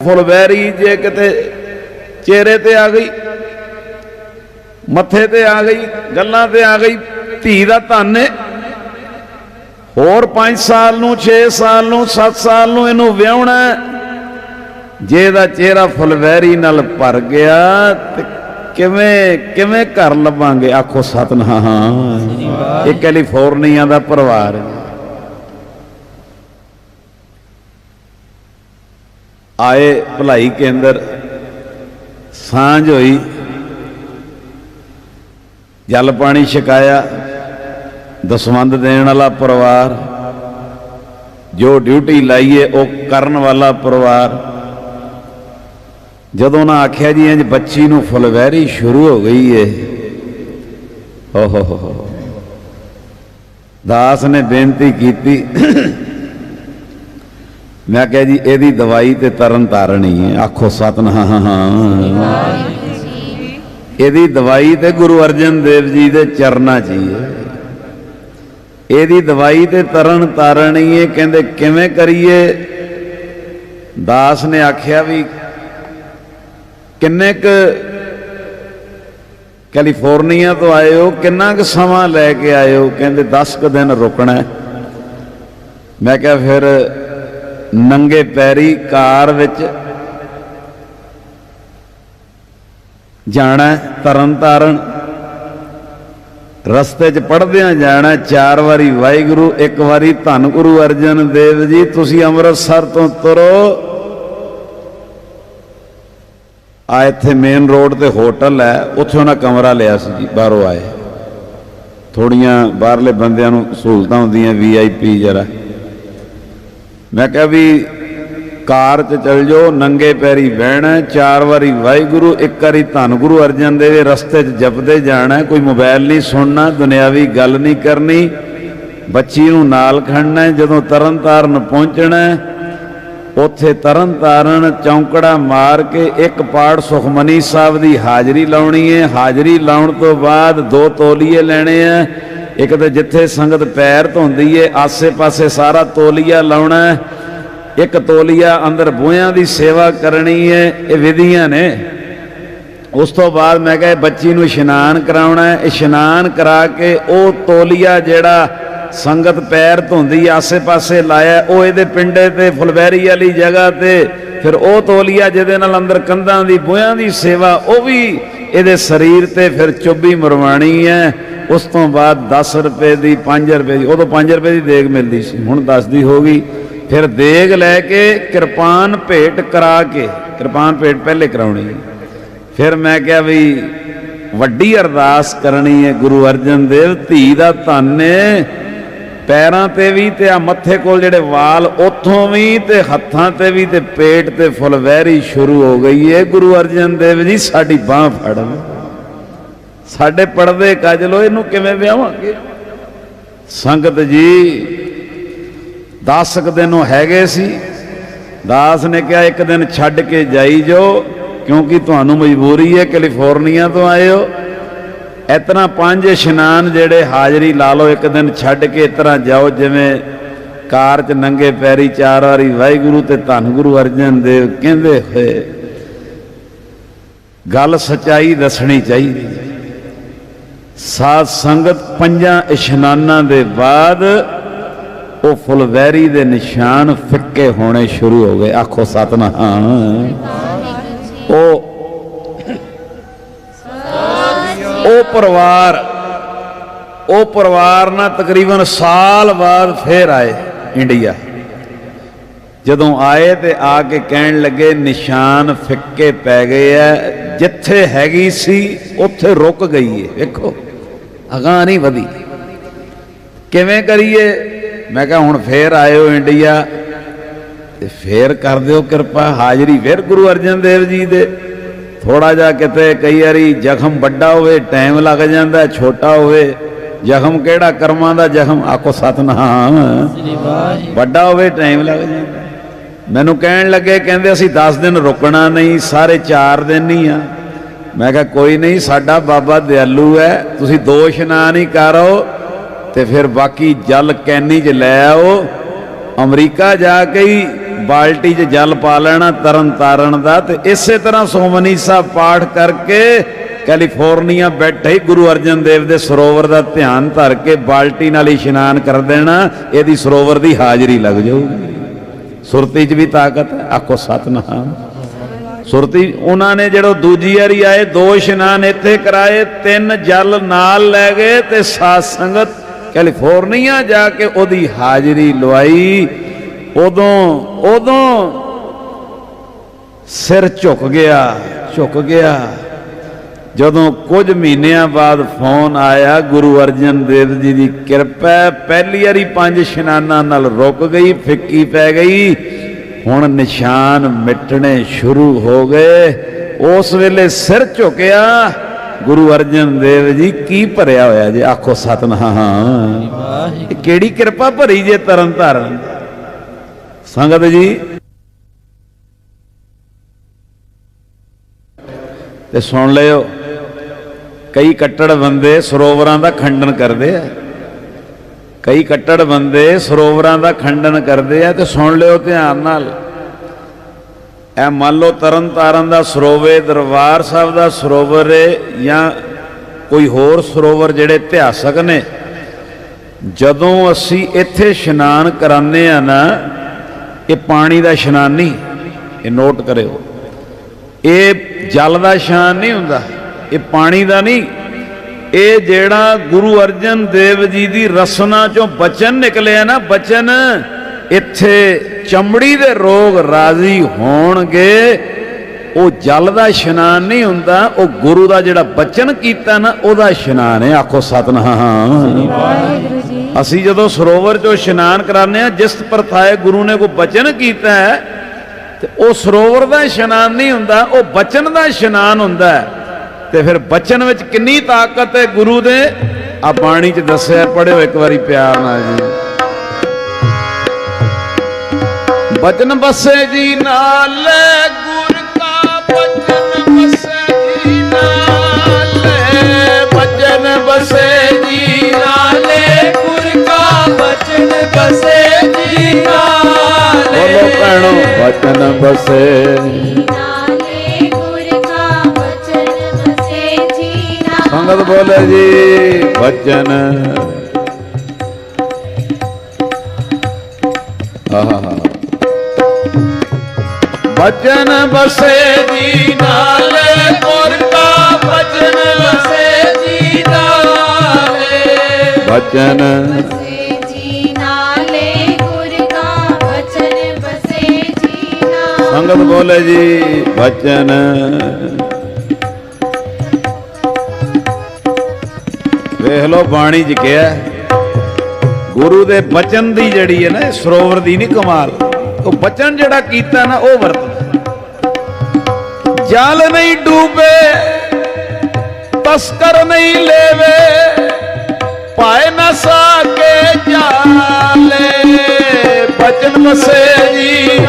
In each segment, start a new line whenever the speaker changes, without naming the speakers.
ਫੁਲਵੈਰੀ ਜੇ ਕਿਤੇ ਚਿਹਰੇ ਤੇ ਆ ਗਈ ਮੱਥੇ ਤੇ ਆ ਗਈ ਗੱਲਾਂ ਤੇ ਆ ਗਈ ਧੀ ਦਾ ਧਨ ਏ। ਹੋਰ 5 ਸਾਲ ਨੂੰ 6 ਸਾਲ ਨੂੰ 7 ਸਾਲ ਨੂੰ ਇਹਨੂੰ ਵਿਆਹਣਾ ਹੈ। ਜੇ ਇਹਦਾ ਚਿਹਰਾ ਫੁਲਵੈਰੀ ਨਾਲ ਭਰ ਗਿਆ ਤੇ ਕਿਵੇਂ ਕਿਵੇਂ ਘਰ ਲੱਭਾਂਗੇ? ਆਖੋ ਸਤਨਾਮ। ਇਹ ਕੈਲੀਫੋਰਨੀਆ ਦਾ ਪਰਿਵਾਰ ਹੈ ਆਏ ਭਲਾਈ ਕੇਂਦਰ, ਸਾਂਝ ਹੋਈ, ਜਲ ਪਾਣੀ ਛਕਾਇਆ ਦਸਵੰਦ ਦੇਣ ਵਾਲਾ ਪਰਿਵਾਰ, ਜੋ ਡਿਊਟੀ ਲਾਈਏ ਉਹ ਕਰਨ ਵਾਲਾ ਪਰਿਵਾਰ। ਜਦੋਂ ਨਾ ਆਖਿਆ ਜੀ, ਇੰਜ ਬੱਚੀ ਨੂੰ ਫੁਲਵੈਰੀ ਸ਼ੁਰੂ ਹੋ ਗਈ ਏ। ਓ ਦਾਸ ਨੇ ਬੇਨਤੀ ਕੀਤੀ ਮੈਂ ਕਿਹਾ ਜੀ, ਇਹਦੀ ਦਵਾਈ ਤੇ ਤਰਨ ਤਾਰਣੀ ਹੈ ਆਖੋ ਸਤਨਾਮ। ਇਹਦੀ ਦਵਾਈ ਤੇ ਗੁਰੂ ਅਰਜਨ ਦੇਵ ਜੀ ਦੇ ਚਰਨਾਂ 'ਚ ਹੀ ਹੈ। ਇਹਦੀ ਦਵਾਈ ਤੇ ਤਰਨ ਤਾਰਣੀ ਹੈ ਕਹਿੰਦੇ, ਕਿਵੇਂ ਕਰੀਏ? ਦਾਸ ਨੇ ਆਖਿਆ ਵੀ ਕਿੰਨੇ ਕ ਕੈਲੀਫੋਰਨੀਆ ਤੋਂ ਆਏ ਹੋ? ਕਿੰਨਾ ਕੁ ਸਮਾਂ ਲੈ ਕੇ ਆਏ ਹੋ? ਕਹਿੰਦੇ 10 ਕੁ ਦਿਨ ਰੁਕਣਾ ਮੈਂ ਕਿਹਾ ਫਿਰ ਨੰਗੇ ਪੈਰੀ ਕਾਰ ਵਿੱਚ ਜਾਣਾ ਤਰਨ ਤਾਰਨ ਰਸਤੇ 'ਚ ਪੜਦਿਆਂ ਜਾਣਾ ਚਾਰ ਵਾਰੀ, ਵਾਹਿਗੁਰੂ, ਇੱਕ ਵਾਰੀ ਧੰਨ ਗੁਰੂ ਅਰਜਨ ਦੇਵ ਜੀ, ਤੁਸੀਂ ਅੰਮ੍ਰਿਤਸਰ ਤੋਂ ਤੁਰੋ। ਆ ਇੱਥੇ ਮੇਨ ਰੋਡ ਤੇ ਹੋਟਲ ਹੈ, ਉੱਥੇ ਉਹਨਾਂ ਕਮਰਾ ਲਿਆ ਸੀ ਜੀ, ਬਾਹਰੋਂ ਆਏ। ਥੋੜੀਆਂ ਬਾਹਰਲੇ ਬੰਦਿਆਂ ਨੂੰ ਸਹੂਲਤਾਂ ਹੁੰਦੀਆਂ ਵੀਆਈਪੀ ਜਰਾ। ਮੈਂ ਕਿਹਾ ਵੀ ਕਾਰ 'ਚ ਚੱਲ ਜਾਓ, ਨੰਗੇ ਪੈਰੀ ਬਹਿਣਾ ਚਾਰ ਵਾਰੀ ਵਾਹਿਗੁਰੂ, ਇੱਕ ਵਾਰੀ ਧੰਨ ਗੁਰੂ ਅਰਜਨ ਦੇਵ ਰਸਤੇ 'ਚ ਜਪਦੇ ਜਾਣਾ ਕੋਈ ਮੋਬਾਈਲ ਨਹੀਂ ਸੁਣਨਾ, ਦੁਨਿਆਵੀ ਗੱਲ ਨਹੀਂ ਕਰਨੀ, ਬੱਚੀ ਨੂੰ ਨਾਲ ਖੜਨਾ ਜਦੋਂ ਤਰਨ ਤਾਰਨ ਪਹੁੰਚਣਾ ਉੱਥੇ ਤਰਨਤਾਰਨ ਚੌਂਕੜਾ ਮਾਰ ਕੇ ਇੱਕ ਪਾੜ ਸੁਖਮਨੀ ਸਾਹਿਬ ਦੀ ਹਾਜ਼ਰੀ ਲਾਉਣੀ ਹੈ, ਹਾਜ਼ਰੀ ਲਾਉਣ ਤੋਂ ਬਾਅਦ ਦੋ ਤੋਲੀਏ ਲੈਣੇ ਆ ਇੱਕ ਤਾਂ ਜਿੱਥੇ ਸੰਗਤ ਪੈਰ ਧੋਂਦੀ ਏ, ਆਸੇ-ਪਾਸੇ ਸਾਰਾ ਤੋਲੀਆ ਲਾਉਣਾ ਇੱਕ ਤੋਲੀਆ ਅੰਦਰ ਬੂਹਿਆਂ ਦੀ ਸੇਵਾ ਕਰਨੀ ਹੈ ਇਹ ਵਿਧੀਆਂ ਨੇ। ਉਸ ਤੋਂ ਬਾਅਦ ਮੈਂ ਕਿਹਾ ਬੱਚੀ ਨੂੰ ਇਸ਼ਨਾਨ ਕਰਾਉਣਾ ਹੈ ਇਸ਼ਨਾਨ ਕਰਾ ਕੇ ਉਹ ਤੋਲੀਆ ਜਿਹੜਾ ਸੰਗਤ ਪੈਰ ਧੋਂਦੀ ਆਸੇ-ਪਾਸੇ ਲਾਇਆ ਉਹ ਇਹਦੇ ਪਿੰਡੇ ਤੇ, ਫੁਲਵੈਰੀ ਵਾਲੀ ਜਗ੍ਹਾ ਤੇ, ਫਿਰ ਉਹ ਤੋਲੀਆ ਜਿਹਦੇ ਨਾਲ ਅੰਦਰ ਕੰਧਾਂ ਦੀ, ਬੂਹਿਆਂ ਦੀ ਸੇਵਾ, ਉਹ ਵੀ ਇਹਦੇ ਸਰੀਰ ਤੇ ਫਿਰ ਚੁੱਭੀ ਮਰਵਾਣੀ ਹੈ, ਉਸ ਤੋਂ ਬਾਅਦ 10 ਰੁਪਏ ਦੀ 5 ਰੁਪਏ ਦੀ, ਉਦੋਂ 5 ਰੁਪਏ ਦੀ ਦੇਗ ਮਿਲਦੀ ਸੀ, ਹੁਣ 10 ਦੀ ਹੋ ਗਈ। ਫਿਰ ਦੇਗ ਲੈ ਕੇ ਕਿਰਪਾਨ ਭੇਟ ਕਰਾ ਕੇ, ਕਿਰਪਾਨ ਭੇਟ ਪਹਿਲੇ ਕਰਾਉਣੀ ਫਿਰ ਮੈਂ ਕਿਹਾ ਵੀ ਵੱਡੀ ਅਰਦਾਸ ਕਰਨੀ ਹੈ ਗੁਰੂ ਅਰਜਨ ਦੇਵ, ਧੀ ਦਾ ਧੰਨ ਏ ਪੈਰਾਂ ਤੇ ਵੀ ਤੇ ਆ ਮੱਥੇ ਕੋਲ ਜਿਹੜੇ ਵਾਲ, ਉੱਥੋਂ ਵੀ ਤੇ ਹੱਥਾਂ ਤੇ ਵੀ ਤੇ ਪੇਟ ਤੇ ਫੁਲਵੈਰੀ ਸ਼ੁਰੂ ਹੋ ਗਈ ਏ। ਗੁਰੂ ਅਰਜਨ ਦੇਵ ਜੀ, ਸਾਡੀ ਬਾਹ ਫੜ ਸਾਡੇ ਪਰਦੇ ਕੱਜ ਲੋ ਇਹਨੂੰ ਕਿਵੇਂ ਵਿਆਹਾਂਗੇ? ਸੰਗਤ ਜੀ 10 ਕੁ ਦਿਨ ਉਹ ਹੈਗੇ ਸੀ। ਦਾਸ ਨੇ ਕਿਹਾ, ਇੱਕ ਦਿਨ ਛੱਡ ਕੇ ਜਾਈ ਜੋ ਕਿਉਂਕਿ ਤੁਹਾਨੂੰ ਮਜਬੂਰੀ ਹੈ ਕੈਲੀਫੋਰਨੀਆ ਤੋਂ ਆਏ ਹੋ। ਇਸ ਤਰ੍ਹਾਂ ਪੰਜ ਇਸ਼ਨਾਨ ਜਿਹੜੇ ਹਾਜ਼ਰੀ ਲਾ ਲਓ, ਇੱਕ ਦਿਨ ਛੱਡ ਕੇ ਇਸ ਤਰ੍ਹਾਂ ਜਾਓ, ਜਿਵੇਂ ਕਾਰ 'ਚ ਨੰਗੇ ਪੈਰੀ ਚਾਰ ਵਾਰੀ, ਵਾਹਿਗੁਰੂ ਤੇ ਧੰਨ ਗੁਰੂ ਅਰਜਨ ਦੇਵ ਕਹਿੰਦੇ ਹੋਏ, ਗੱਲ ਸਚਾਈ ਦੱਸਣੀ ਚਾਹੀਦੀ ਹੈ। ਸਾਧ ਸੰਗਤ ਪੰਜਾਂ ਇਸ਼ਨਾਨਾਂ ਦੇ ਬਾਅਦ ਉਹ ਫੁਲਵੈਰੀ ਦੇ ਨਿਸ਼ਾਨ ਫਿੱਕੇ ਹੋਣੇ ਸ਼ੁਰੂ ਹੋ ਗਏ ਆਖੋ, ਸਤਨਾਮ ਪਰਿਵਾਰ, ਉਹ ਪਰਿਵਾਰ ਨਾਲ ਤਕਰੀਬਨ ਸਾਲ ਬਾਅਦ ਫੇਰ ਆਏ ਇੰਡੀਆ। ਜਦੋਂ ਆਏ ਤੇ ਆ ਕੇ ਕਹਿਣ ਲੱਗੇ, ਨਿਸ਼ਾਨ ਫਿੱਕੇ ਪੈ ਗਏ ਐ, ਜਿੱਥੇ ਹੈਗੀ ਸੀ, ਉੱਥੇ ਰੁਕ ਗਈ ਏ। ਵੇਖੋ, ਅਗਾਂਹ ਨਹੀਂ ਵਧੀ। ਕਿਵੇਂ ਕਰੀਏ? ਮੈਂ ਕਿਹਾ, ਹੁਣ ਫੇਰ ਆਇਓ ਇੰਡੀਆ। ਤੇ ਫੇਰ ਕਰ ਦਿਓ ਕਿਰਪਾ, ਹਾਜ਼ਰੀ ਫਿਰ ਗੁਰੂ ਅਰਜਨ ਦੇਵ ਜੀ ਦੇ। ਥੋੜਾ ਜਿਹਾ ਕਿਤੇ ਕਈ ਵਾਰੀ ਜ਼ਖਮ ਵੱਡਾ ਹੋਵੇ, ਟਾਈਮ ਲੱਗ ਜਾਂਦਾ, ਛੋਟਾ ਹੋਵੇ, ਜ਼ਖਮ ਕਿਹੜਾ ਕਰਮਾਂ ਦਾ ਜ਼ਖਮ? ਆਖੋ ਸਤਨਾਮ। ਵੱਡਾ ਹੋਵੇ, ਟਾਈਮ ਲੱਗ ਜਾਂਦਾ। ਮੈਨੂੰ ਕਹਿਣ ਲੱਗੇ, ਕਹਿੰਦੇ ਅਸੀਂ 10 ਦਿਨ ਰੁਕਣਾ ਨਹੀਂ, ਸਾਰੇ 4 ਦਿਨ ਹੀ ਆ। ਮੈਂ ਕਿਹਾ, ਕੋਈ ਨਹੀਂ, ਸਾਡਾ ਬਾਬਾ ਦਿਆਲੂ ਹੈ, ਤੁਸੀਂ ਦੋਸ਼ ਨਾ ਨਹੀਂ ਕਰੋ, ਤੇ ਫਿਰ ਬਾਕੀ ਜਲ ਕੈਨੀ 'ਚ ਲੈ ਆਓ। ਅਮਰੀਕਾ ਜਾ ਕੇ ਹੀ ਬਾਲਟੀ 'ਚ ਜਲ ਪਾ ਲੈਣਾ ਤਰਨ ਤਾਰਨ ਦਾ ਤੇ ਇਸੇ ਤਰ੍ਹਾਂ ਸੋਮਨੀ ਸਾਹਿਬ ਪਾਠ ਕਰਕੇ ਕੈਲੀਫੋਰਨੀਆ ਬੈਠੇ ਹੀ ਗੁਰੂ ਅਰਜਨ ਦੇਵ ਦੇ ਸਰੋਵਰ ਦਾ ਧਿਆਨ ਧਰ ਕੇ ਬਾਲਟੀ ਨਾਲ ਇਸ਼ਨਾਨ ਕਰ ਦੇਣਾ, ਇਹਦੀ ਸਰੋਵਰ ਦੀ ਹਾਜ਼ਰੀ ਲੱਗ ਜਾਊਗੀ। ਸੁਰਤੀ 'ਚ ਵੀ ਤਾਕਤ ਹੈ, ਆਖੋ ਸਤਨਾਮ। ਸੁਰਤੀ, ਉਹਨਾਂ ਨੇ ਜਦੋਂ ਦੂਜੀ ਵਾਰੀ ਆਏ, ਦੋ ਇਸ਼ਨਾਨ ਇੱਥੇ ਕਰਾਏ, ਤਿੰਨ ਜਲ ਨਾਲ ਲੈ ਗਏ ਤੇ ਸਾਧ ਸੰਗਤ ਕੈਲੀਫੋਰਨੀਆ ਜਾ ਕੇ ਉਹਦੀ ਹਾਜ਼ਰੀ ਲਵਾਈ। ਉਦੋਂ ਉਦੋਂ ਸਿਰ ਝੁਕ ਗਿਆ ਝੁਕ ਗਿਆ। ਜਦੋਂ ਕੁਝ ਮਹੀਨਿਆਂ ਬਾਅਦ ਫੋਨ ਆਇਆ ਗੁਰੂ ਅਰਜਨ ਦੇਵ ਜੀ ਦੀ ਕਿਰਪਾ ਪਹਿਲੀ ਵਾਰੀ ਪੰਜ ਇਸ਼ਨਾਨਾਂ ਨਾਲ ਰੁਕ ਗਈ ਫਿੱਕੀ ਪੈ ਗਈ। ਹੁਣ ਨਿਸ਼ਾਨ ਮਿਟਣੇ ਸ਼ੁਰੂ ਹੋ ਗਏ। ਉਸ ਵੇਲੇ ਸਿਰ ਝੁਕਿਆ ਗੁਰੂ ਅਰਜਨ ਦੇਵ ਜੀ ਕੀ ਭਰਿਆ ਹੋਇਆ ਜੇ? ਆਖੋ ਸਤਨਾਮ। ਇਹ ਕਿਹੜੀ ਕਿਰਪਾ ਭਰੀ ਜੇ ਤਰਨ ਤਾਰਨ ਸੰਗਤ ਜੀ। ਤੇ ਸੁਣ ਲਿਓ, ਕਈ ਕੱਟੜ ਬੰਦੇ ਸਰੋਵਰਾਂ ਦਾ ਖੰਡਨ ਕਰਦੇ ਆ। ਕਈ ਕੱਟੜ ਬੰਦੇ ਸਰੋਵਰਾਂ ਦਾ ਖੰਡਨ ਕਰਦੇ ਆ ਤੇ ਸੁਣ ਲਿਓ ਧਿਆਨ ਨਾਲ। ਇਹ ਮੰਨ ਲਓ ਤਰਨ ਤਾਰਨ ਦਾ ਸਰੋਵੇ, ਦਰਬਾਰ ਸਾਹਿਬ ਦਾ ਸਰੋਵਰ ਹੈ ਜਾਂ ਕੋਈ ਹੋਰ ਸਰੋਵਰ ਜਿਹੜੇ ਇਤਿਹਾਸਕ ਨੇ। ਜਦੋਂ ਅਸੀਂ ਇੱਥੇ ਇਸ਼ਨਾਨ ਕਰਾਉਂਦੇ ਆ ਨਾ ਪਾਣੀ ਦਾ ਇਸ਼ਨਾਨ ਨਹੀਂ, ਇਹ ਨੋਟ ਕਰਿਓ। ਇਹ ਜਲ ਦਾ ਇਸ਼ਨਾਨ ਨਹੀਂ ਹੁੰਦਾ, ਇਹ ਪਾਣੀ ਦਾ ਨਹੀਂ। ਇਹ ਜਿਹੜਾ ਗੁਰੂ ਅਰਜਨ ਦੇਵ ਜੀ ਦੀ ਰਸਨਾ ਚੋਂ ਬਚਨ ਨਿਕਲਿਆ ਨਾ, ਬਚਨ ਇੱਥੇ ਚਮੜੀ ਦੇ ਰੋਗ ਰਾਜ਼ੀ ਹੋਣਗੇ, ਉਹ ਜਲ ਦਾ ਇਸ਼ਨਾਨ ਨਹੀਂ ਹੁੰਦਾ, ਉਹ ਗੁਰੂ ਦਾ ਜਿਹੜਾ ਬਚਨ ਕੀਤਾ ਨਾ, ਉਹਦਾ ਇਸ਼ਨਾਨ ਹੈ। ਆਖੋ ਸਤਨਾਮ।
ਵਾਹਿਗੁਰੂ
ਅਸੀਂ ਜਦੋਂ ਸਰੋਵਰ ਚੋਂ ਇਸ਼ਨਾਨ ਕਰਾਉਂਦੇ ਆ ਜਿਸ ਪ੍ਰਥਾਏ ਗੁਰੂ ਨੇ ਕੋ ਬਚਨ ਕੀਤਾ ਹੈ, ਤੇ ਉਹ ਸਰੋਵਰ ਦਾ ਇਸ਼ਨਾਨ ਨਹੀਂ ਹੁੰਦਾ, ਉਹ ਬਚਨ ਦਾ ਇਸ਼ਨਾਨ ਹੁੰਦਾ ਤੇ ਫਿਰ ਬਚਨ ਵਿੱਚ ਕਿੰਨੀ ਤਾਕਤ ਹੈ ਗੁਰੂ ਦੇ? ਆ ਬਾਣੀ 'ਚ ਦੱਸਿਆ ਪੜਿਓ ਇੱਕ ਵਾਰੀ ਪਿਆਰ ਨਾਲ ਜੀ। ਬਚਨ ਬਸੇ ਜੀ ਨਾਲ, ਗੁਰ ਕਾ ਬਚਨ ਬਸੇ ਜੀ ਨਾਲ, ਬਚਨ ਬਸੇ
ਵਚਨ ਬਸੇ ਜੀ ਨਾਲੇ
ਬੋਲੋ ਭੈਣੋ ਵਚਨ ਬਸੇ ਸੰਗਤ ਬੋਲੇ ਜੀ ਵਚਨ ਆਹਾ ਸੰਗਤ ਬੋਲੇ ਜੀ, ਬਚਨ। ਵੇਖ ਲੋ ਬਾਣੀ ਚ ਕਿਹਾ, ਗੁਰੂ ਦੇ ਬਚਨ ਦੀ ਜਿਹੜੀ ਹੈ ਨਾ ਸਰੋਵਰ ਦੀ ਨਹੀਂ ਕਮਾਲ। ਉਹ ਬਚਨ ਜਿਹੜਾ ਕੀਤਾ ਨਾ, ਉਹ ਵਰਤਦਾ। ਜਲ ਨਹੀਂ ਡੂਬੇ, ਤਸਕਰ ਨਹੀਂ ਲੇਵੇ ਪਾਏ ਨਾ ਸਾਕੇ ਜਾਲੇ। ਬਚਨ ਬਸੇ ਜੀ।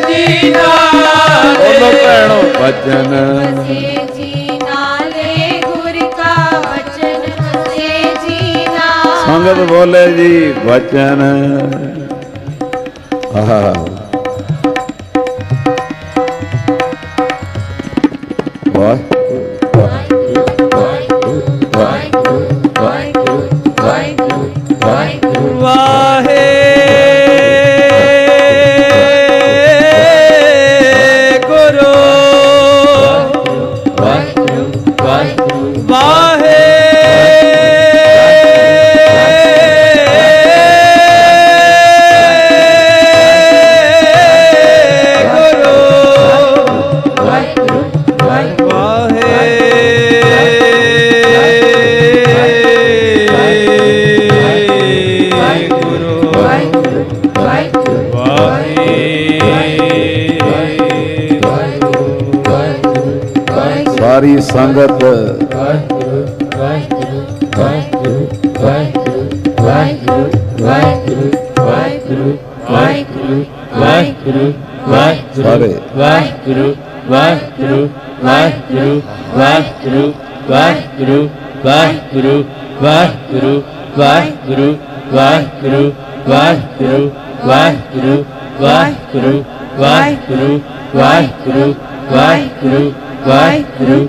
ਜੀ ਨਾਲੇ।
ਬੋਲੋ ਭੈਣੋ ਬਚਨ
ਬਸੇ ਜੀ ਨਾਲੇ ਗੁਰ ਕਾ ਬਚਨ ਬਸੇ ਜੀ ਨਾ
ਸੰਗਤ ਬੋਲੇ ਜੀ ਬਚਨ ਆਹਾ। ਵਾਹ ਸਾਰੀ ਸੰਗਤ ਸਾਰੇ
ਵਾਹਿਗੁਰੂ ਵਾਹਿਗੁਰੂ ਵਾਹਿਗੁਰੂ ਵਾਹਿਗੁਰੂ ਵਾਹਿਗੁਰੂ ਵਾਹਿਗੁਰੂ ਵਾਹਿਗੁਰੂ ਵਾਹਿਗੁਰੂ ਵਾਹਿਗੁਰੂ ਵਾਹਿਗੁਰੂ ਵਾਹਿਗੁਰੂ ਵਾਹਿਗੁਰੂ ਵਾਹਿਗੁਰੂ ਵਾਹਿਗੁਰੂ ਵਾਹਿਗੁਰੂ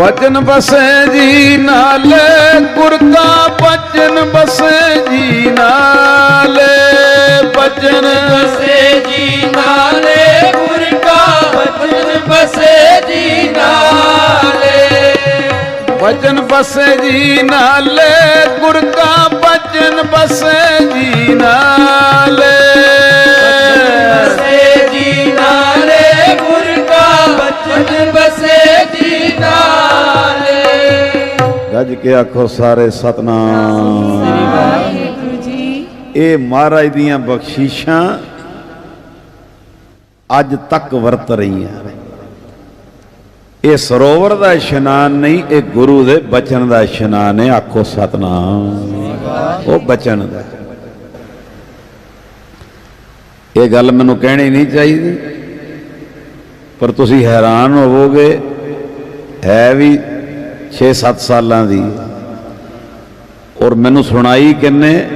ਬਚਨ ਬਸੇ ਜੀ ਨਾਲੇ ਗੁਰ ਕਾ ਬਚਨ ਬਸੇ ਜੀ ਨਾਲੇ। ਬਚਨ
ਬਸੇ ਜੀ ਨਾਲੇ ਗੁਰ ਕਾ ਬਚਨ ਬਸੇ ਜੀ ਨਾਲੇ।
ਬਚਨ ਬਸੇ ਜੀ ਨਾਲੇ ਗੁਰ ਕਾ ਬਚਨ ਬਸੇ ਜੀ ਨਾਲੇ। ਗੱਜ ਕੇ ਆਖੋ ਸਾਰੇ ਸਤਨਾਮ।
ਵਾਹਿਗੁਰੂ ਜੀ
ਇਹ ਮਹਾਰਾਜ ਦੀਆਂ ਬਖਸ਼ੀਸ਼ਾਂ ਅੱਜ ਤੱਕ ਵਰਤ ਰਹੀਆਂ ਇਹ ਸਰੋਵਰ ਦਾ ਇਸ਼ਨਾਨ ਨਹੀਂ, ਇਹ ਗੁਰੂ ਦੇ ਬਚਨ ਦਾ ਇਸ਼ਨਾਨ ਹੈ, ਆਖੋ ਸਤਨਾਮ। ਉਹ ਬਚਨ ਦਾ। ਇਹ ਗੱਲ ਮੈਨੂੰ ਕਹਿਣੀ ਨਹੀਂ ਚਾਹੀਦੀ, ਪਰ ਤੁਸੀਂ ਹੈਰਾਨ ਹੋਵੋਗੇ, ਹੈ ਵੀ 6-7 ਸਾਲਾਂ ਦੀ। ਔਰ ਮੈਨੂੰ ਸੁਣਾਈ ਕਿੰਨੇ?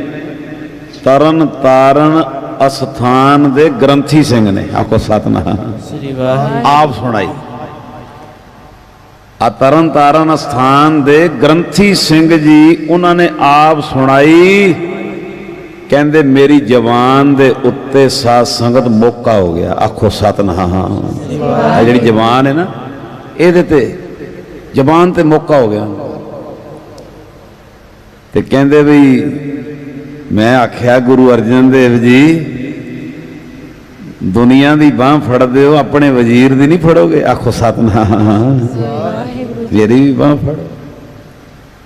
ਤਰਨ ਤਾਰਨ ਅਸਥਾਨ ਦੇ ਗ੍ਰੰਥੀ ਸਿੰਘ ਨੇ। ਆਖੋ ਸਤਨਾਮ।
ਸ੍ਰੀ ਵਾਹਿਗੁਰੂ।
ਆਪ ਸੁਣਾਈ। ਆ ਤਰਨ ਤਾਰਨ ਅਸਥਾਨ ਦੇ ਗ੍ਰੰਥੀ ਸਿੰਘ ਜੀ ਉਹਨਾਂ ਨੇ ਆਪ ਸੁਣਾਈ। ਕਹਿੰਦੇ ਮੇਰੀ ਜ਼ਬਾਨ ਦੇ ਉੱਤੇ ਸਾਧ ਸੰਗਤ ਮੌਕਾ ਹੋ ਗਿਆ। ਆਖੋ ਸਤਨਾਮ। ਜਿਹੜੀ ਜ਼ਬਾਨ ਹੈ ਨਾ ਇਹਦੇ ਤੇ ਜ਼ਬਾਨ ਤੇ ਮੌਕਾ ਹੋ ਗਿਆ। ਤੇ ਕਹਿੰਦੇ ਵੀ ਮੈਂ ਆਖਿਆ, ਗੁਰੂ ਅਰਜਨ ਦੇਵ ਜੀ, ਦੁਨੀਆ ਦੀ ਬਾਹ ਫੜਦੇ ਹੋ ਆਪਣੇ ਵਜ਼ੀਰ ਦੀ ਨਹੀਂ ਫੜੋਗੇ। ਆਖੋ, ਸਤਨਾਮ। ਮੇਰੀ ਵੀ ਬਾਹ ਫੜੋ।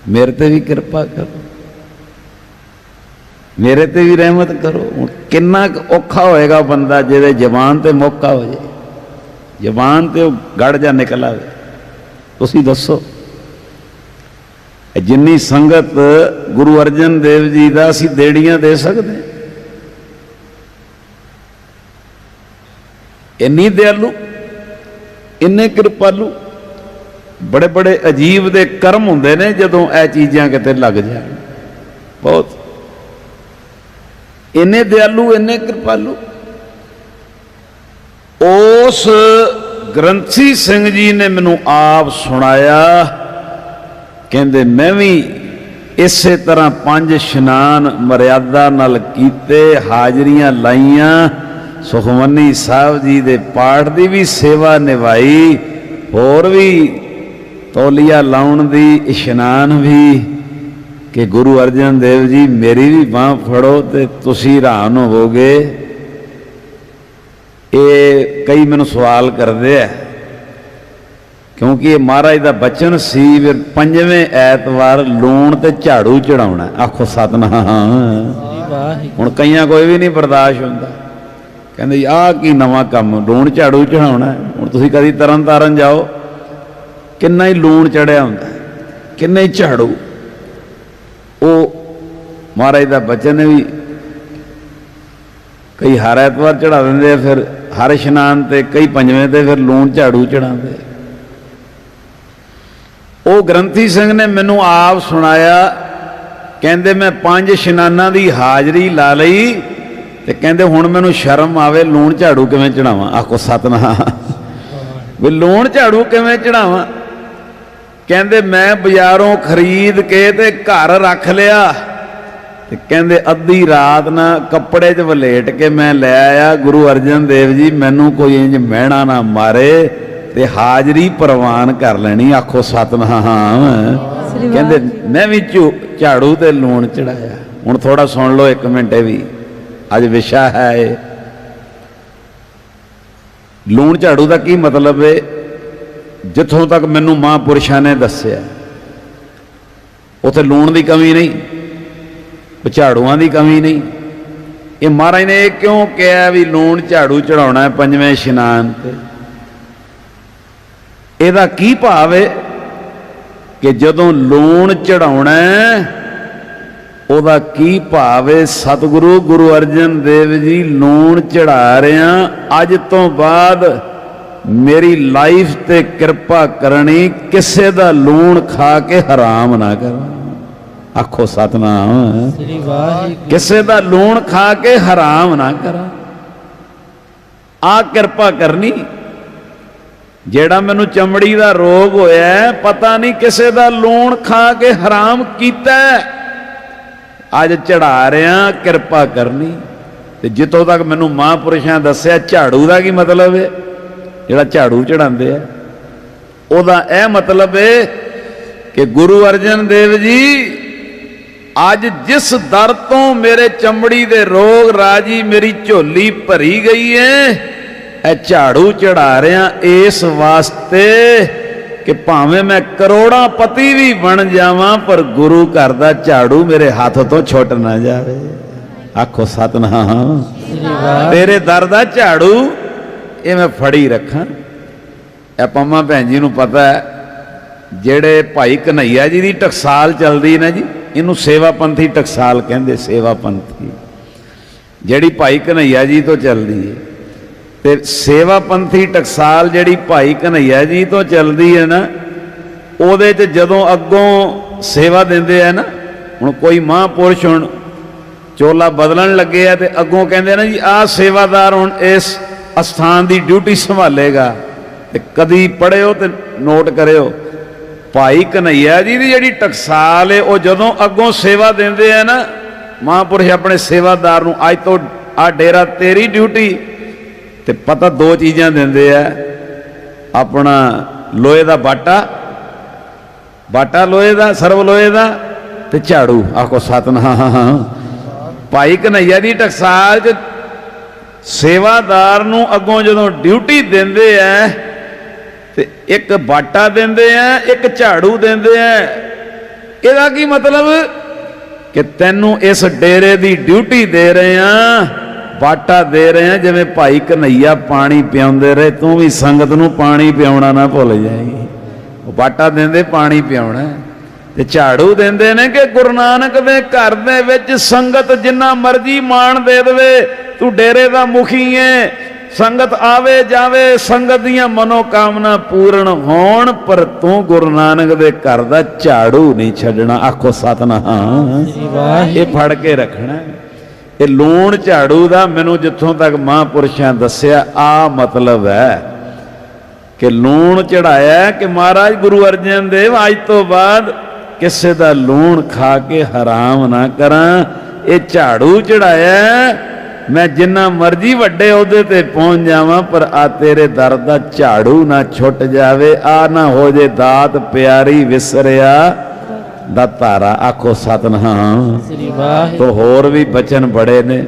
ਮੇਰੇ ਤੇ ਵੀ ਕਿਰਪਾ ਕਰੋ। ਮੇਰੇ ਤੇ ਵੀ ਰਹਿਮਤ ਕਰੋ। ਹੁਣ ਕਿੰਨਾ ਕੁ ਔਖਾ ਹੋਏਗਾ ਬੰਦਾ ਜਿਹਦੇ ਜ਼ਬਾਨ ਤੇ ਮੌਕਾ ਹੋ ਜਾਏ। ਜ਼ਬਾਨ ਤੇ ਉਹ ਗੜ ਜਾ ਨਿਕਲ ਆਵੇ। ਤੁਸੀਂ ਦੱਸੋ। ਜਿੰਨੀ ਸੰਗਤ ਗੁਰੂ ਅਰਜਨ ਦੇਵ ਜੀ ਦਾ ਅਸੀਂ ਦੇੜੀਆਂ ਦੇ ਸਕਦੇ ਇੰਨੀ ਦਿਆਲੂ, ਇੰਨੇ ਕਿਰਪਾਲੂ, ਬੜੇ ਬੜੇ ਅਜੀਬ ਦੇ ਕਰਮ ਹੁੰਦੇ ਨੇ ਜਦੋਂ ਇਹ ਚੀਜ਼ਾਂ ਕਿਤੇ ਲੱਗ ਜਾਣ। ਬਹੁਤ। ਇੰਨੇ ਦਿਆਲੂ, ਇੰਨੇ ਕਿਰਪਾਲੂ, ਉਸ ਗ੍ਰੰਥੀ ਸਿੰਘ ਜੀ ਨੇ ਮੈਨੂੰ ਆਪ ਸੁਣਾਇਆ। ਕਹਿੰਦੇ, ਮੈਂ ਵੀ ਇਸੇ ਤਰ੍ਹਾਂ ਪੰਜ ਇਸ਼ਨਾਨ ਮਰਿਆਦਾ ਨਾਲ ਕੀਤੇ, ਹਾਜ਼ਰੀਆਂ ਲਾਈਆਂ। ਸੁਖਮਨੀ ਸਾਹਿਬ ਜੀ ਦੇ ਪਾਠ ਦੀ ਵੀ ਸੇਵਾ ਨਿਭਾਈ, ਹੋਰ ਵੀ ਤੌਲੀਆ ਲਾਉਣ ਦੀ ਇਸ਼ਨਾਨ ਵੀ। ਕਿ ਗੁਰੂ ਅਰਜਨ ਦੇਵ ਜੀ, ਮੇਰੀ ਵੀ ਬਾਹ ਫੜੋ ਤੇ ਤੁਸੀਂ ਹੈਰਾਨ ਹੋਵੋਗੇ। ਇਹ ਕਈ ਮੈਨੂੰ ਸਵਾਲ ਕਰਦੇ ਆ, ਕਿਉਂਕਿ ਇਹ ਮਹਾਰਾਜ ਦਾ ਬਚਨ ਸੀ ਵੀ ਪੰਜਵੇਂ ਐਤਵਾਰ ਲੂਣ ਤੇ ਝਾੜੂ ਚੜਾਉਣਾ ਆਖੋ ਸਤਨਾਮ। ਹੁਣ ਕਈਆਂ ਕੋਈ ਵੀ ਨਹੀਂ ਬਰਦਾਸ਼ਤ ਹੁੰਦਾ। ਕਹਿੰਦੇ ਆਹ ਕੀ ਨਵਾਂ ਕੰਮ, ਲੂਣ ਝਾੜੂ ਚੜਾਉਣਾ ਹੁਣ ਤੁਸੀਂ ਕਦੀ ਤਰਨ ਤਾਰਨ ਜਾਓ, ਕਿੰਨਾ ਹੀ ਲੂਣ ਚੜਿਆ ਹੁੰਦਾ ਕਿੰਨਾ ਹੀ ਝਾੜੂ। ਉਹ ਮਹਾਰਾਜ ਦਾ ਬਚਨ ਵੀ ਕਈ ਹਰ ਐਤਵਾਰ ਚੜਾ ਦਿੰਦੇ ਆ, ਫਿਰ ਹਰ ਇਸ਼ਨਾਨ ਤੇ ਕਈ ਪੰਜਵੇਂ ਤੇ ਫਿਰ ਲੂਣ ਝਾੜੂ ਚੜਾਉਂਦੇ। ਉਹ ਗ੍ਰੰਥੀ ਸਿੰਘ ਨੇ ਮੈਨੂੰ ਆਪ ਸੁਣਾਇਆ, ਕਹਿੰਦੇ ਮੈਂ ਪੰਜ ਇਸ਼ਨਾਨਾਂ ਦੀ ਹਾਜ਼ਰੀ ਲਾ ਲਈ ਤੇ ਕਹਿੰਦੇ ਹੁਣ ਮੈਨੂੰ ਸ਼ਰਮ ਆਵੇ ਲੂਣ ਝਾੜੂ ਕਿਵੇਂ ਚੜਾਵਾਂ? ਆਖੋ ਸਤਨਾਮ। ਵੀ ਲੂਣ ਝਾੜੂ ਕਿਵੇਂ ਚੜਾਵਾਂ? ਕਹਿੰਦੇ ਮੈਂ ਬਾਜ਼ਾਰੋਂ ਖਰੀਦ ਕੇ ਤੇ ਘਰ ਰੱਖ ਲਿਆ। ਤੇ ਕਹਿੰਦੇ ਅੱਧੀ ਰਾਤ ਨਾ ਕੱਪੜੇ 'ਚ ਵਲੇਟ ਕੇ ਮੈਂ ਲੈ ਆਇਆ ਗੁਰੂ ਅਰਜਨ ਦੇਵ ਜੀ ਮੈਨੂੰ ਕੋਈ ਇੰਜ ਮਹਿਣਾ ਨਾ ਮਾਰੇ ਤੇ ਹਾਜ਼ਰੀ ਪ੍ਰਵਾਨ ਕਰ ਲੈਣੀ ਆਖੋ ਸਤਨਾਮ। ਕਹਿੰਦੇ ਮੈਂ ਵੀ ਝਾੜੂ ਤੇ ਲੂਣ ਚੜਾਇਆ। ਹੁਣ ਥੋੜਾ ਸੁਣ ਲਓ ਇੱਕ ਮਿੰਟ ਇਹ ਵੀ। ਅੱਜ ਵਿਸ਼ਾ ਹੈ ਇਹ। ਲੂਣ ਝਾੜੂ ਦਾ ਕੀ ਮਤਲਬ ਹੈ ਜਿੱਥੋਂ ਤੱਕ ਮੈਨੂੰ ਮਹਾਂਪੁਰਸ਼ਾਂ ਨੇ ਦੱਸਿਆ ਉਥੇ ਲੂਣ ਦੀ ਕਮੀ ਨਹੀਂ। ਉਹ ਝਾੜੂਆਂ ਦੀ ਕਮੀ ਨਹੀਂ। ਇਹ ਮਹਾਰਾਜ ਨੇ ਇਹ ਕਿਉਂ ਕਿਹਾ ਵੀ ਲੂਣ ਝਾੜੂ ਚੜਾਉਣਾ ਹੈ ਪੰਜਵੇਂ ਇਸ਼ਨਾਨ ਤੇ? ਇਹਦਾ ਕੀ ਭਾਵ ਹੈ ਕਿ ਜਦੋਂ ਲੂਣ ਚੜਾਉਣਾ ਉਹਦਾ ਕੀ ਭਾਵ ਹੈ? ਸਤਿਗੁਰੂ ਗੁਰੂ ਅਰਜਨ ਦੇਵ ਜੀ ਲੂਣ ਚੜਾ ਰਿਆਂ ਅੱਜ ਤੋਂ ਬਾਅਦ ਮੇਰੀ ਲਾਈਫ ਤੇ ਕਿਰਪਾ ਕਰਨੀ, ਕਿਸੇ ਦਾ ਲੂਣ ਖਾ ਕੇ ਹਰਾਮ ਨਾ ਕਰਾਂ। ਆਖੋ ਸਤਨਾਮ।
ਸ੍ਰੀ ਵਾਹਿਗੁਰੂ
ਕਿਸੇ ਦਾ ਲੂਣ ਖਾ ਕੇ ਹਰਾਮ ਨਾ ਕਰਾਂ। ਆ ਕਿਰਪਾ ਕਰਨੀ। ਜਿਹੜਾ ਮੈਨੂੰ ਚਮੜੀ ਦਾ ਰੋਗ ਹੋਇਆ ਪਤਾ ਨਹੀਂ ਕਿਸੇ ਦਾ ਲੂਣ ਖਾ ਕੇ ਹਰਾਮ ਕੀਤਾ ਅੱਜ ਚੜਾ ਰਿਆਂ, ਕਿਰਪਾ ਕਰਨੀ। ਤੇ ਜਿੱਥੋਂ ਤੱਕ ਮੈਨੂੰ ਮਹਾਂਪੁਰਸ਼ਾਂ ਦੱਸਿਆ, ਝਾੜੂ ਦਾ ਕੀ ਮਤਲਬ ਹੈ? ਜਿਹੜਾ ਝਾੜੂ ਚੜਾਉਂਦੇ ਆ। ਉਹਦਾ ਇਹ ਮਤਲਬ ਹੈ ਕਿ ਗੁਰੂ ਅਰਜਨ ਦੇਵ ਜੀ ਅੱਜ ਜਿਸ ਦਰ ਤੋਂ ਮੇਰੇ ਚਮੜੀ ਦੇ ਰੋਗ ਰਾਜੀ ਮੇਰੀ ਝੋਲੀ ਭਰੀ ਗਈ ਏ, ਇਹ ਝਾੜੂ ਚੜਾ ਰਿਆਂ ਇਸ ਵਾਸਤੇ ਕਿ ਭਾਵੇਂ ਮੈਂ ਕਰੋੜਾਂ ਪਤੀ ਵੀ ਬਣ ਜਾਵਾਂ, ਪਰ ਗੁਰੂ ਘਰ ਦਾ ਝਾੜੂ ਮੇਰੇ ਹੱਥ ਤੋਂ ਛੁੱਟ ਨਾ ਜਾਵੇ। ਆਖੋ ਸਤਨਾਮ।
ਸ੍ਰੀ ਵਾਹਿਗੁਰੂ
ਤੇਰੇ ਦਰ ਦਾ ਝਾੜੂ ਇਹ ਮੈਂ ਫੜੀ ਰੱਖਾਂ। ਇਹ ਪੰਮਾ ਭੈਣ ਜੀ ਨੂੰ ਪਤਾ ਹੈ, ਜਿਹੜੇ ਭਾਈ ਕਨਈਆ ਜੀ ਦੀ ਟਕਸਾਲ ਚੱਲਦੀ ਨਾ ਜੀ ਇਹਨੂੰ ਸੇਵਾ ਪੰਥੀ ਟਕਸਾਲ ਕਹਿੰਦੇ ਸੇਵਾ ਪੰਥੀ ਜਿਹੜੀ ਭਾਈ ਕਨਈਆ ਜੀ ਤੋਂ ਚੱਲਦੀ ਹੈ ਤੇ ਸੇਵਾ ਪੰਥੀ ਟਕਸਾਲ ਜਿਹੜੀ ਭਾਈ ਕਨਈਆ ਜੀ ਤੋਂ ਚੱਲਦੀ ਹੈ ਨਾ, ਉਹਦੇ 'ਚ ਜਦੋਂ ਅੱਗੋਂ ਸੇਵਾ ਦਿੰਦੇ ਆ ਨਾ, ਹੁਣ ਕੋਈ ਮਹਾਂਪੁਰਸ਼ ਹੁਣ ਚੋਲਾ ਬਦਲਣ ਲੱਗੇ ਆ ਤੇ ਅੱਗੋਂ ਕਹਿੰਦੇ ਨਾ ਜੀ ਆਹ ਸੇਵਾਦਾਰ ਹੁਣ ਇਸ ਅਸਥਾਨ ਦੀ ਡਿਊਟੀ ਸੰਭਾਲੇਗਾ ਤੇ ਕਦੀ ਪੜਿਓ ਤੇ ਨੋਟ ਕਰਿਓ। ਭਾਈ ਕਨਈਆ ਜੀ ਦੀ ਜਿਹੜੀ ਟਕਸਾਲ ਏ, ਉਹ ਜਦੋਂ ਅੱਗੋਂ ਸੇਵਾ ਦਿੰਦੇ ਆ ਨਾ ਮਹਾਂਪੁਰਸ਼ ਆਪਣੇ ਸੇਵਾਦਾਰ ਨੂੰ, ਅੱਜ ਤੋਂ, ਆ ਡੇਰਾ ਤੇਰੀ ਡਿਊਟੀ, ਤੇ ਪਤਾ ਦੋ ਚੀਜ਼ਾਂ ਦਿੰਦੇ ਆ। ਆਪਣਾ ਲੋਹੇ ਦਾ ਬਾਟਾ ਬਾਟਾ ਲੋਹੇ ਦਾ, ਸਰਵ ਲੋਹੇ ਦਾ, ਤੇ ਝਾੜੂ। ਆਖੋ ਸਤਨਾਮ। ਭਾਈ ਕਨਈਆ ਦੀ ਟਕਸਾਲ ਚ ਸੇਵਾਦਾਰ ਨੂੰ ਅੱਗੋਂ ਜਦੋਂ ਡਿਊਟੀ ਦਿੰਦੇ ਐ ਤੇ ਇੱਕ ਬਾਟਾ ਦਿੰਦੇ ਐ ਇੱਕ ਝਾੜੂ ਦਿੰਦੇ ਐ ਇਹਦਾ ਕੀ ਮਤਲਬ? ਕਿ ਤੈਨੂੰ ਇਸ ਡੇਰੇ ਦੀ ਡਿਊਟੀ ਦੇ ਰਹੇ ਆ, ਬਾਟਾ ਦੇ ਰਹੇ ਆ, ਜਿਵੇਂ ਭਾਈ ਕਨਈਆ ਪਾਣੀ ਪਿਆਉਂਦੇ ਰਹੇ, ਤੂੰ ਵੀ ਸੰਗਤ ਨੂੰ ਪਾਣੀ ਪਿਆਉਣਾ ਨਾ ਭੁੱਲ ਜਾਈਂ ਉਹ ਬਾਟਾ ਦਿੰਦੇ, ਪਾਣੀ ਪਿਆਉਣਾ। ਤੇ ਝਾੜੂ ਦਿੰਦੇ ਨੇ ਕਿ ਗੁਰੂ ਨਾਨਕ ਦੇ ਘਰ ਦੇ ਵਿੱਚ ਸੰਗਤ ਜਿੰਨਾ ਮਰਜ਼ੀ ਮਾਣ ਦੇ ਦੇਵੇ, ਤੂੰ ਡੇਰੇ ਦਾ ਮੁਖੀ ਏ ਸੰਗਤ ਆਵੇ ਜਾਵੇ, ਸੰਗਤ ਦੀਆਂ ਮਨੋਕਾਮਨਾ ਪੂਰਨ ਹੋਣ, ਪਰ ਤੂੰ ਗੁਰੂ ਨਾਨਕ ਦੇ ਘਰ ਦਾ ਝਾੜੂ ਨਹੀਂ ਛੱਡਣਾ। ਆਖੋ ਸਤਨਾਮ। ਇਹ ਫੜ ਕੇ ਰੱਖਣਾ। ਇਹ ਲੂਣ ਝਾੜੂ ਦਾ ਮੈਨੂੰ ਜਿੱਥੋਂ ਤੱਕ ਮਹਾਂਪੁਰਸ਼ਾਂ ਦੱਸਿਆ, ਆ ਮਤਲਬ ਹੈ ਕਿ ਲੂਣ ਚੜਾਇਆ ਕਿ ਮਹਾਰਾਜ ਗੁਰੂ ਅਰਜਨ ਦੇਵ ਅੱਜ ਤੋਂ ਬਾਅਦ ਕਿਸੇ ਦਾ ਲੂਣ ਖਾ ਕੇ ਹਰਾਮ ਨਾ ਕਰਾਂ। ਇਹ ਝਾੜੂ ਚੜਾਇਆ ਮੈਂ ਜਿੰਨਾ ਮਰਜ਼ੀ ਵੱਡੇ ਅਹੁਦੇ ਤੇ ਪਹੁੰਚ ਜਾਵਾਂ ਪਰ ਆ ਤੇਰੇ ਦਰ ਦਾ ਝਾੜੂ ਨਾ ਛੁੱਟ ਜਾਵੇ ਆ ਨਾ ਹੋ ਜੇ ਦਾਤ ਪਿਆਰੀ ਵਿਸਰਿਆ ਦਾ ਧਾਰਾ ਆਖੋ ਸਤਨਾਮ।
ਸ੍ਰੀ ਵਾਹਿਗੁਰੂ।
ਤੋਂ ਹੋਰ ਵੀ ਬਚਨ ਬੜੇ ਨੇ।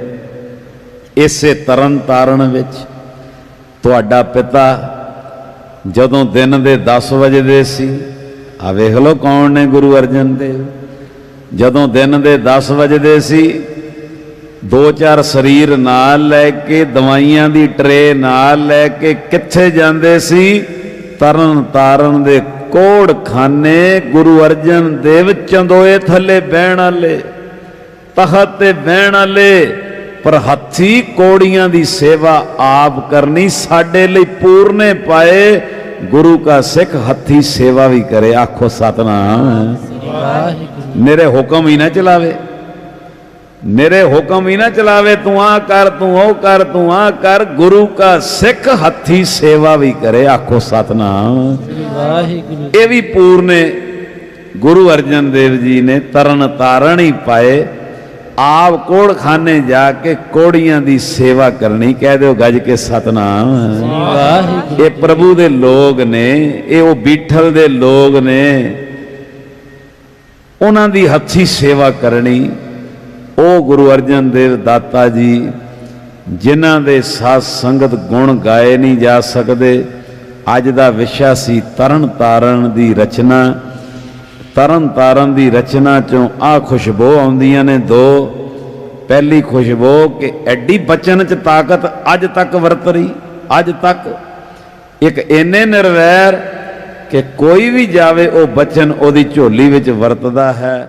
ਇਸੇ ਤਰਨ ਤਾਰਨ ਵਿੱਚ ਤੁਹਾਡਾ ਪਿਤਾ ਜਦੋਂ ਦਿਨ ਦੇ 10 ਵਜੇ ਦੇ ਸੀ ਆ ਵੇਖ ਲਓ ਕੌਣ ਨੇ ਗੁਰੂ ਅਰਜਨ ਦੇਵ। ਜਦੋਂ ਦਿਨ ਦੇ 10 ਵਜੇ ਦੇ ਸੀ ਦੋ ਚਾਰ ਸਰੀਰ ਨਾਲ ਲੈ ਕੇ ਦਵਾਈਆਂ ਦੀ ਟਰੇ ਨਾਲ ਲੈ ਕੇ ਕਿੱਥੇ ਜਾਂਦੇ ਸੀ? ਤਰਨ ਤਾਰਨ ਦੇ ਕੋੜ ਖਾਨੇ ਗੁਰੂ ਅਰਜਨ ਦੇਵ ਚੰਦੋਏ ਥੱਲੇ ਬਹਿਣ ਵਾਲੇ ਤਖਤ ਤੇ ਬਹਿਣ ਵਾਲੇ ਪਰ ਹੱਥੀ ਕੋੜੀਆਂ ਦੀ ਸੇਵਾ ਆਪ ਕਰਨੀ ਸਾਡੇ ਲਈ ਪੂਰਨੇ ਪਾਏ। ਗੁਰੂ ਕਾ ਸਿੱਖ ਹੱਥੀ ਸੇਵਾ ਵੀ ਕਰੇ ਆਖੋ ਸਤਨਾਮ। ਮੇਰੇ ਹੁਕਮ ਹੀ ਨਾ ਚਲਾਵੇ। ਮੇਰੇ ਹੁਕਮ ਹੀ ਨਾ ਚਲਾਵੇ ਤੂੰ ਆ ਕਰ ਤੂੰ ਉਹ ਕਰ ਤੂੰ ਆ ਕਰ। ਗੁਰੂ ਕਾ ਸਿੱਖ ਹੱਥੀ ਸੇਵਾ ਵੀ ਕਰੇ ਆਖੋ ਸਤਨਾਮ।
ਵਾਹਿਗੁਰੂ।
ਇਹ ਵੀ ਪੂਰਨੇ ਗੁਰੂ ਅਰਜਨ ਦੇਵ ਜੀ ਨੇ ਤਰਨ ਤਾਰਨ ਹੀ ਪਾਏ। ਆਪ ਕੋੜਖਾਨੇ ਜਾ ਕੇ ਕੋੜੀਆਂ ਦੀ ਸੇਵਾ ਕਰਨੀ ਕਹਿ ਦਿਓ ਗੱਜ ਕੇ ਸਤਨਾਮ।
ਵਾਹਿਗੁਰੂ।
ਇਹ ਪ੍ਰਭੂ ਦੇ ਲੋਕ ਨੇ ਇਹ ਉਹ ਬੀਠਲ ਦੇ ਲੋਕ ਨੇ। ਉਹਨਾਂ ਦੀ ਹੱਥੀ ਸੇਵਾ ਕਰਨੀ ਉਹ ਗੁਰੂ ਅਰਜਨ ਦੇਵ ਦਾਤਾ ਜੀ, ਜਿਨ੍ਹਾਂ ਦੇ ਸਾਧ ਸੰਗਤ ਗੁਣ ਗਾਏ ਨਹੀਂ ਜਾ ਸਕਦੇ, ਅੱਜ ਦਾ ਵਿਸ਼ਾ ਸੀ ਤਰਨ ਤਾਰਨ ਦੀ ਰਚਨਾ। ਤਰਨ ਤਾਰਨ ਦੀ ਰਚਨਾ ਚੋਂ ਆ ਖੁਸ਼ਬੂ ਆਉਂਦੀਆਂ ਨੇ ਦੋ। ਪਹਿਲੀ ਖੁਸ਼ਬੂ ਕਿ ਐਡੀ ਬਚਨ ਚ ਤਾਕਤ ਅੱਜ ਤੱਕ ਵਰਤ ਰਹੀ, ਅੱਜ ਤੱਕ। ਇੱਕ ਇੰਨੇ ਨਿਰਵੈਰ ਕਿ ਕੋਈ ਵੀ ਜਾਵੇ ਉਹ ਬਚਨ ਉਹਦੀ ਝੋਲੀ ਵਿੱਚ ਵਰਤਦਾ ਹੈ।